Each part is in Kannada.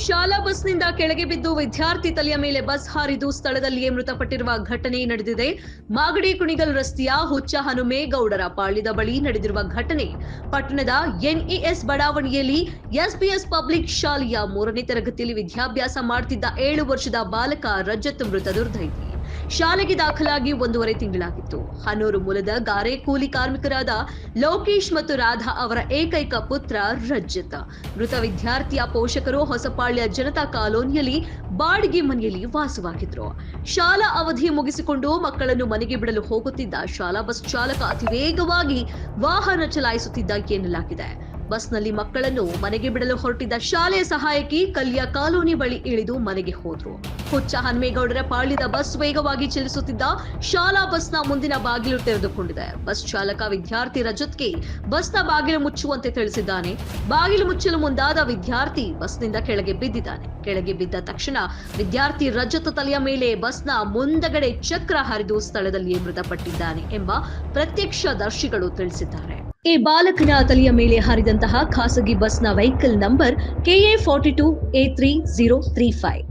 ಶಾಲಾ ಬಸ್ನಿಂದ ಕೆಳಗೆ ಬಿದ್ದು ವಿದ್ಯಾರ್ಥಿ ತಲೆಯ ಮೇಲೆ ಬಸ್ ಹಾರಿದು ಸ್ಥಳದಲ್ಲಿಯೇ ಮೃತಪಟ್ಟಿರುವ ಘಟನೆ ನಡೆದಿದೆ. ಮಾಗಡಿ ಕುಣಿಗಲ್ ರಸ್ತೆಯ ಹುಚ್ಚ ಹನುಮೇಗೌಡರ ಪಾಳ್ಯದ ಬಳಿ ನಡೆದಿರುವ ಘಟನೆ. ಪಟ್ಟಣದ ಎನ್ಇಎಸ್ ಬಡಾವಣೆಯಲ್ಲಿ ಎಸ್ಬಿಎಸ್ ಪಬ್ಲಿಕ್ ಶಾಲೆಯ ಮೂರನೇ ತರಗತಿಯಲ್ಲಿ ವಿದ್ಯಾಭ್ಯಾಸ ಮಾಡುತ್ತಿದ್ದ ಏಳು ವರ್ಷದ ಬಾಲಕ ರಜತ್ ಮೃತ ದುರ್ದೈವಿ ಶಾಲೆಗೆ ದಾಖಲಾಗಿ ಒಂದೂವರೆ ತಿಂಗಳಾಗಿತ್ತು. ಹನೂರು ಮೂಲದ ಗಾರೆ ಕೂಲಿ ಕಾರ್ಮಿಕರಾದ ಲೋಕೇಶ್ ಮತ್ತು ರಾಧಾ ಅವರ ಏಕೈಕ ಪುತ್ರ ರಜ್ಜತ್ ಮೃತ ವಿದ್ಯಾರ್ಥಿಯ ಪೋಷಕರು ಹೊಸಪಾಳ್ಯ ಜನತಾ ಕಾಲೋನಿಯಲ್ಲಿ ಬಾಡಿಗೆ ಮನೆಯಲ್ಲಿ ವಾಸವಾಗಿದ್ರು. ಶಾಲಾ ಅವಧಿ ಮುಗಿಸಿಕೊಂಡು ಮಕ್ಕಳನ್ನು ಮನೆಗೆ ಬಿಡಲು ಹೋಗುತ್ತಿದ್ದ ಶಾಲಾ ಬಸ್ ಚಾಲಕ ಅತಿ ವೇಗವಾಗಿ ವಾಹನ ಚಲಾಯಿಸುತ್ತಿದ್ದ ಎನ್ನಲಾಗಿದೆ. ಬಸ್ನಲ್ಲಿ ಮಕ್ಕಳನ್ನು ಮನೆಗೆ ಬಿಡಲು ಹೊರಟಿದ್ದ ಶಾಲೆಯ ಸಹಾಯಕಿ ಕಲ್ಯ ಕಾಲೋನಿ ಬಳಿ ಇಳಿದು ಮನೆಗೆ ಹೋದ್ರು. ಹುಚ್ಚ ಹನುಮೇಗೌಡರ ಪಾಳಿದ ಬಸ್ ವೇಗವಾಗಿ ಚಲಿಸುತ್ತಿದ್ದ ಶಾಲಾ ಬಸ್ನ ಮುಂದಿನ ಬಾಗಿಲು ತೆರೆದುಕೊಂಡಿದೆ. ಬಸ್ ಚಾಲಕ ವಿದ್ಯಾರ್ಥಿ ರಜತ್ಗೆ ಬಸ್ನ ಬಾಗಿಲು ಮುಚ್ಚುವಂತೆ ತಿಳಿಸಿದ್ದಾನೆ. ಬಾಗಿಲು ಮುಚ್ಚಲು ಮುಂದಾದ ವಿದ್ಯಾರ್ಥಿ ಬಸ್ನಿಂದ ಕೆಳಗೆ ಬಿದ್ದಿದ್ದಾನೆ. ಕೆಳಗೆ ಬಿದ್ದ ತಕ್ಷಣ ವಿದ್ಯಾರ್ಥಿ ರಜತ್ ತಲೆಯ ಮೇಲೆ ಬಸ್ನ ಮುಂದಗಡೆ ಚಕ್ರ ಹರಿದು ಸ್ಥಳದಲ್ಲಿಯೇ ಮೃತಪಟ್ಟಿದ್ದಾನೆ ಎಂಬ ಪ್ರತ್ಯಕ್ಷದರ್ಶಿಗಳು ತಿಳಿಸಿದ್ದಾರೆ. ಈ ಬಾಲಕನ ತಲೆಯ ಮೇಲೆ ಹಾರಿದಂತಹ ಖಾಸಗಿ ಬಸ್ನ vehicle number KA forty two A three zero three five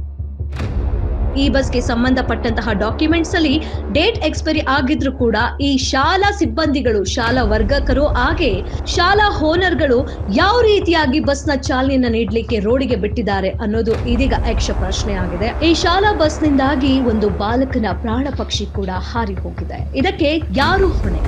ಈ ಬಸ್ಗೆ ಸಂಬಂಧಪಟ್ಟಂತಹ ಡಾಕ್ಯುಮೆಂಟ್ಸ್ ಅಲ್ಲಿ ಡೇಟ್ ಎಕ್ಸ್ಪೈರಿ ಆಗಿದ್ರು ಕೂಡ ಈ ಶಾಲಾ ಸಿಬ್ಬಂದಿಗಳು, ಶಾಲಾ ವರ್ಗಕರು ಹಾಗೆ ಶಾಲಾ ಹೋನರ್ಗಳು ಯಾವ ರೀತಿಯಾಗಿ ಬಸ್ನ ಚಾಲನೆಯನ್ನ ನೀಡಲಿಕ್ಕೆ ರೋಡಿಗೆ ಬಿಟ್ಟಿದ್ದಾರೆ ಅನ್ನೋದು ಇದೀಗ ಯಕ್ಷ ಪ್ರಶ್ನೆ ಆಗಿದೆ. ಈ ಶಾಲಾ ಬಸ್ನಿಂದಾಗಿ ಒಂದು ಬಾಲಕನ ಪ್ರಾಣ ಪಕ್ಷಿ ಕೂಡ ಹಾರಿ ಹೋಗಿದೆ. ಇದಕ್ಕೆ ಯಾರು ಹೊಣೆ?